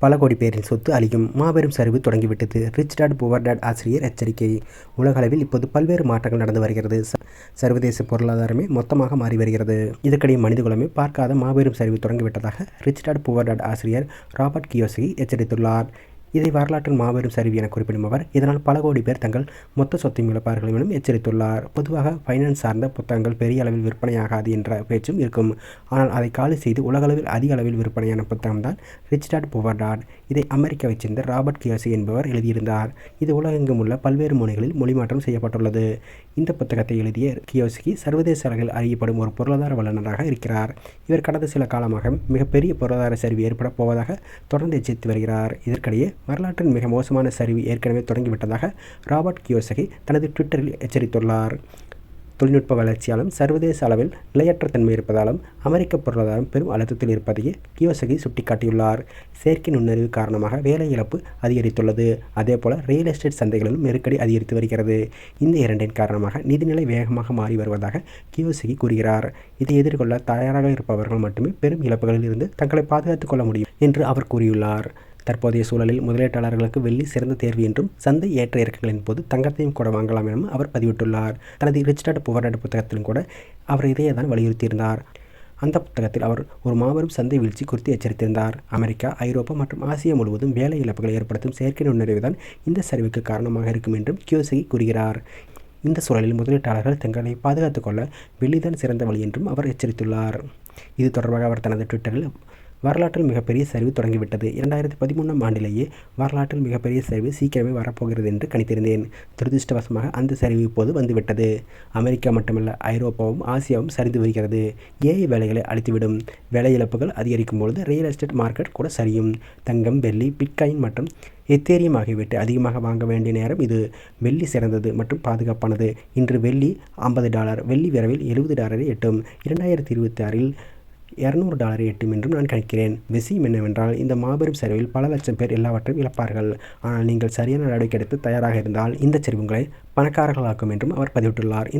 பல கோடி பேரின் சொத்து அழியும் மாபெரும் சரிவு தொடங்கிவிட்டது. ரிச் டாட் புவர் டாட் ஆசிரியர் எச்சரிக்கை. உலகளவில் இப்போது பல்வேறு மாற்றங்கள் நடந்து வருகிறது. ச- சர்வதேச பொருளாதாரமே மொத்தமாக மாறி வருகிறது. இதற்கிடையே மனிதகுலமே பார்க்காத மாபெரும் சரிவு தொடங்கிவிட்டதாக ரிச் டாட் புவர் டாட் ஆசிரியர் ராபர்ட் கியோசகி எச்சரித்துள்ளார். இதை வரலாற்றின் மாபெரும் சரிவு என குறிப்பிடும் அவர் இதனால் பல கோடி பேர் தங்கள் மொத்த சொத்தையும் இழப்பார்கள் எனவும் எச்சரித்துள்ளார். பொதுவாக ஃபைனான்ஸ் சார்ந்த புத்தகங்கள் பெரிய அளவில் விற்பனையாகாது என்ற பேச்சும் இருக்கும். ஆனால் அதை காலி செய்து உலகளவில் அதிக அளவில் விற்பனையான புத்தகம் தான் ரிச் டாட் புவர் டாட் இதை அமெரிக்காவைச் சேர்ந்த ராபர்ட் கியோசி என்பவர் எழுதியிருந்தார். இது உலகெங்கும் உள்ள பல்வேறு மொழிகளில் மொழிமாற்றம் செய்யப்பட்டுள்ளது. இந்த புத்தகத்தை எழுதிய கியோஸ்கி சர்வதேச அளவில் அறியப்படும் ஒரு பொருளாதார வல்லுநராக இருக்கிறார். இவர் கடந்த சில காலமாக மிகப்பெரிய பொருளாதார சரிவு ஏற்பட போவதாக தொடர்ந்து எச்சரித்து வருகிறார். இதற்கிடையே வரலாற்றின் மிக மோசமான சரிவு ஏற்கனவே தொடங்கிவிட்டதாக ராபர்ட் கியோசகி தனது ட்விட்டரில் எச்சரித்துள்ளார். தொழில்நுட்ப வளர்ச்சியாலும் சர்வதேச அளவில் நிலையற்ற தன்மை இருப்பதாலும் அமெரிக்க பொருளாதாரம் பெரும் அழுத்தத்தில் இருப்பதையே கியோசகி சுட்டிக்காட்டியுள்ளார். செயற்கை நுண்ணறிவு காரணமாக வேலை இழப்பு அதிகரித்துள்ளது. அதேபோல ரியல் எஸ்டேட் சந்தைகளிலும் நெருக்கடி அதிகரித்து வருகிறது. இந்த இரண்டின் காரணமாக நிதிநிலை வேகமாக மாறி வருவதாக கியோசகி கூறுகிறார். இதை எதிர்கொள்ள தயாராக இருப்பவர்கள் மட்டுமே பெரும் இழப்புகளில் இருந்து தங்களை பாதுகாத்துக் கொள்ள முடியும் என்று அவர் கூறியுள்ளார். தற்போதைய சூழலில் முதலீட்டாளர்களுக்கு வெள்ளி சிறந்த தேர்வு என்றும் சந்தை ஏற்ற இறக்கங்களின் போது தங்கத்தையும் கூட வாங்கலாம் எனவும் அவர் பதிவிட்டுள்ளார். தனது ரிச் டாட் புவர் டாட் புத்தகத்திலும் கூட அவர் இதையே தான் வலியுறுத்தியிருந்தார். அந்த புத்தகத்தில் அவர் ஒரு மாபெரும் சந்தை வீழ்ச்சி குறித்து எச்சரித்திருந்தார். அமெரிக்கா ஐரோப்பா மற்றும் ஆசியா முழுவதும் வேலை இழப்புகளை ஏற்படுத்தும் செயற்கை நுண்ணறிவு தான் இந்த சரிவுக்கு காரணமாக இருக்கும் என்றும் கியோசகி கூறுகிறார். இந்த சூழலில் முதலீட்டாளர்கள் தங்களை பாதுகாத்துக் கொள்ள வெள்ளிதான் சிறந்த வழி என்றும் அவர் எச்சரித்துள்ளார். இது தொடர்பாக அவர் தனது ட்விட்டரில் வரலாற்றில் மிகப்பெரிய சரிவு தொடங்கிவிட்டது. இரண்டாயிரத்தி பதிமூணாம் ஆண்டிலேயே வரலாற்றில் மிகப்பெரிய சரிவு சீக்கிரமே வரப்போகிறது என்று கணித்திருந்தேன். துரதிருஷ்டவசமாக அந்த சரிவு இப்போது வந்துவிட்டது. அமெரிக்கா மட்டுமல்ல ஐரோப்பாவும் ஆசியாவும் சரிந்து வருகிறது. ஏஐ வேலைகளை அழித்துவிடும். வேலை இழப்புகள் அதிகரிக்கும் பொழுது ரியல் எஸ்டேட் மார்க்கெட் கூட சரியும். தங்கம் வெள்ளி பிட்காயின் மற்றும் எத்தேரியம் ஆகியவற்றை அதிகமாக வாங்க வேண்டிய நேரம் இது. வெள்ளி சிறந்தது மற்றும் பாதுகாப்பானது. இன்று வெள்ளி ஐம்பது டாலர் வெள்ளி விரைவில் எழுபது டாலரை எட்டும். இரண்டாயிரத்தி இருபத்தி ஆறில் இரநூறு டாலரை எட்டும் என்றும் நான் கணிக்கிறேன். விஷயம் என்னவென்றால் இந்த மாபெரும் சரிவில் பல லட்சம் பேர் எல்லாவற்றையும் இழப்பார்கள். ஆனால் நீங்கள் சரியான நடவடிக்கை எடுத்து தயாராக இருந்தால் இந்த சரிவுங்களை பணக்காரர்களாக்கும் என்றும் அவர் பதிவிட்டுள்ளார்.